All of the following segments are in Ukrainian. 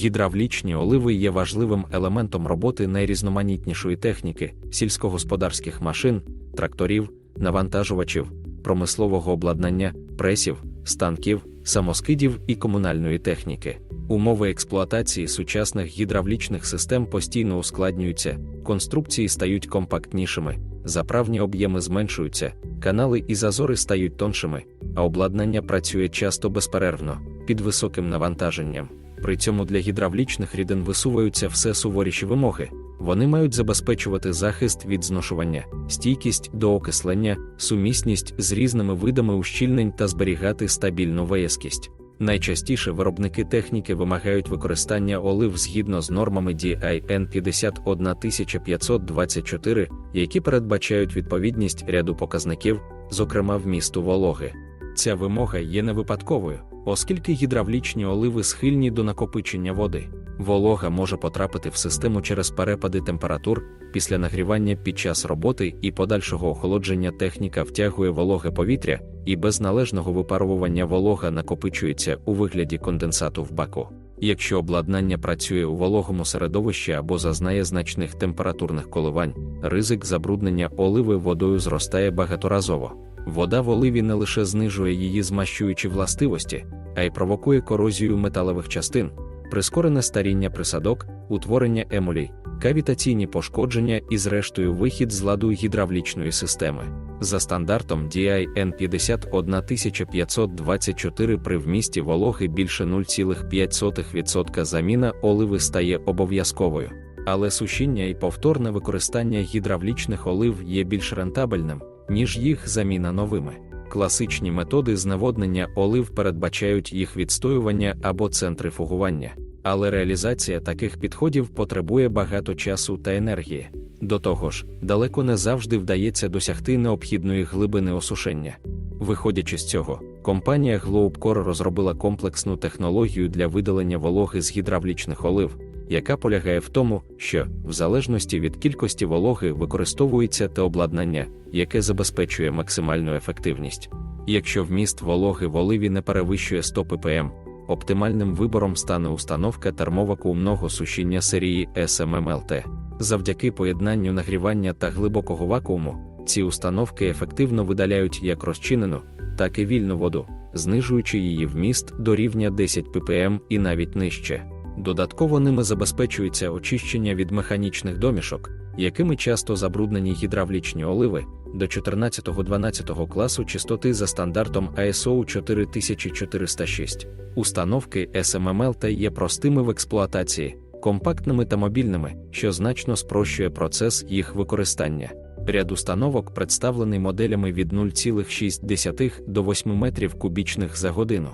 Гідравлічні оливи є важливим елементом роботи найрізноманітнішої техніки, сільськогосподарських машин, тракторів, навантажувачів, промислового обладнання, пресів, станків, самоскидів і комунальної техніки. Умови експлуатації сучасних гідравлічних систем постійно ускладнюються, конструкції стають компактнішими, заправні об'єми зменшуються, канали і зазори стають тоншими, а обладнання працює часто безперервно, під високим навантаженням. При цьому для гідравлічних рідин висуваються все суворіші вимоги. Вони мають забезпечувати захист від зношування, стійкість до окислення, сумісність з різними видами ущільнень та зберігати стабільну виязкість. Найчастіше виробники техніки вимагають використання олив згідно з нормами DIN 51524, які передбачають відповідність ряду показників, зокрема вмісту вологи. Ця вимога є не випадковою, оскільки гідравлічні оливи схильні до накопичення води. Волога може потрапити в систему через перепади температур, після нагрівання під час роботи і подальшого охолодження техніка втягує вологе повітря, і без належного випаровування волога накопичується у вигляді конденсату в баку. Якщо обладнання працює у вологому середовищі або зазнає значних температурних коливань, ризик забруднення оливи водою зростає багаторазово. Вода в оливі не лише знижує її змащуючі властивості, а й провокує корозію металевих частин, прискорене старіння присадок, утворення емулій, кавітаційні пошкодження і, зрештою, вихід з ладу гідравлічної системи. За стандартом DIN 51524 при вмісті вологи більше 0,5% заміна оливи стає обов'язковою. Але сушіння і повторне використання гідравлічних олив є більш рентабельним, ніж їх заміна новими. Класичні методи зневоднення олив передбачають їх відстоювання або центрифугування, але реалізація таких підходів потребує багато часу та енергії. До того ж, далеко не завжди вдається досягти необхідної глибини осушення. Виходячи з цього, компанія Globcore розробила комплексну технологію для видалення вологи з гідравлічних олив, яка полягає в тому, що, в залежності від кількості вологи, використовується те обладнання, яке забезпечує максимальну ефективність. Якщо вміст вологи в оливі не перевищує 100 ppm, оптимальним вибором стане установка термовакуумного сушіння серії SMMLT. Завдяки поєднанню нагрівання та глибокого вакууму, ці установки ефективно видаляють як розчинену, так і вільну воду, знижуючи її вміст до рівня 10 ppm і навіть нижче. Додатково ними забезпечується очищення від механічних домішок, якими часто забруднені гідравлічні оливи до 14-12 класу чистоти за стандартом ISO 4406. Установки SMML є простими в експлуатації, компактними та мобільними, що значно спрощує процес їх використання. Ряд установок представлений моделями від 0,6 до 8 метрів кубічних за годину.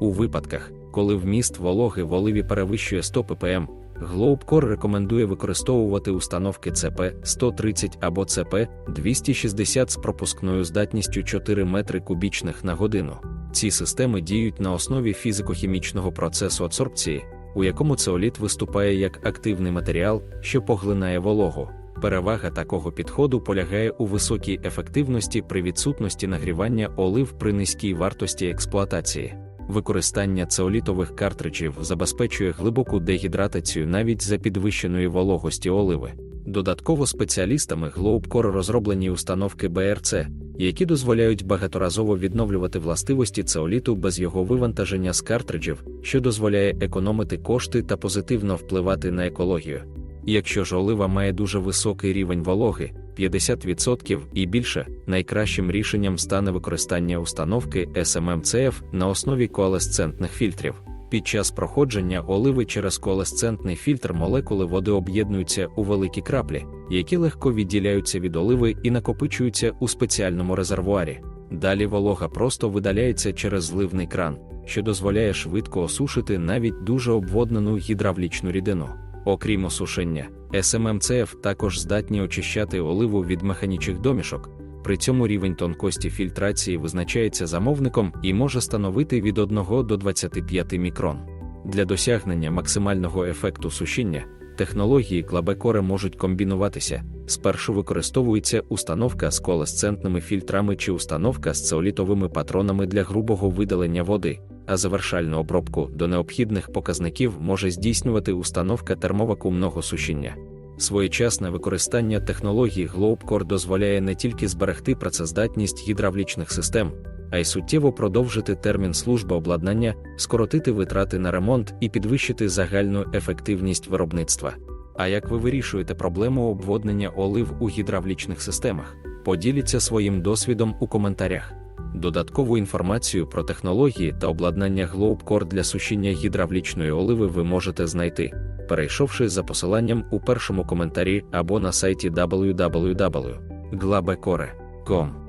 У випадках, коли вміст вологи в оливі перевищує 100 ppm, Globcore рекомендує використовувати установки CP 130 або CP 260 з пропускною здатністю 4 метри кубічних на годину. Ці системи діють на основі фізико-хімічного процесу адсорбції, у якому цеоліт виступає як активний матеріал, що поглинає вологу. Перевага такого підходу полягає у високій ефективності при відсутності нагрівання олив при низькій вартості експлуатації. Використання цеолітових картриджів забезпечує глибоку дегідратацію навіть за підвищеної вологості оливи. Додатково спеціалістами Globcore розроблені установки БРЦ, які дозволяють багаторазово відновлювати властивості цеоліту без його вивантаження з картриджів, що дозволяє економити кошти та позитивно впливати на екологію. Якщо ж олива має дуже високий рівень вологи, 50% і більше, найкращим рішенням стане використання установки SMMCF на основі коалесцентних фільтрів. Під час проходження оливи через коалесцентний фільтр молекули води об'єднуються у великі краплі, які легко відділяються від оливи і накопичуються у спеціальному резервуарі. Далі волога просто видаляється через зливний кран, що дозволяє швидко осушити навіть дуже обводнену гідравлічну рідину. Окрім осушення, SMMCF також здатні очищати оливу від механічних домішок. При цьому рівень тонкості фільтрації визначається замовником і може становити від 1 до 25 мікрон. Для досягнення максимального ефекту сушіння технології клабекоре можуть комбінуватися. Спершу використовується установка з колесцентними фільтрами чи установка з цеолітовими патронами для грубого видалення води, а завершальну обробку до необхідних показників може здійснювати установка термовакуумного сушіння. Своєчасне використання технології Globcore дозволяє не тільки зберегти працездатність гідравлічних систем, а й суттєво продовжити термін служби обладнання, скоротити витрати на ремонт і підвищити загальну ефективність виробництва. А як ви вирішуєте проблему обводнення олив у гідравлічних системах? Поділіться своїм досвідом у коментарях. Додаткову інформацію про технології та обладнання Globcore для сушіння гідравлічної оливи ви можете знайти, перейшовши за посиланням у першому коментарі або на сайті www.glabecore.com.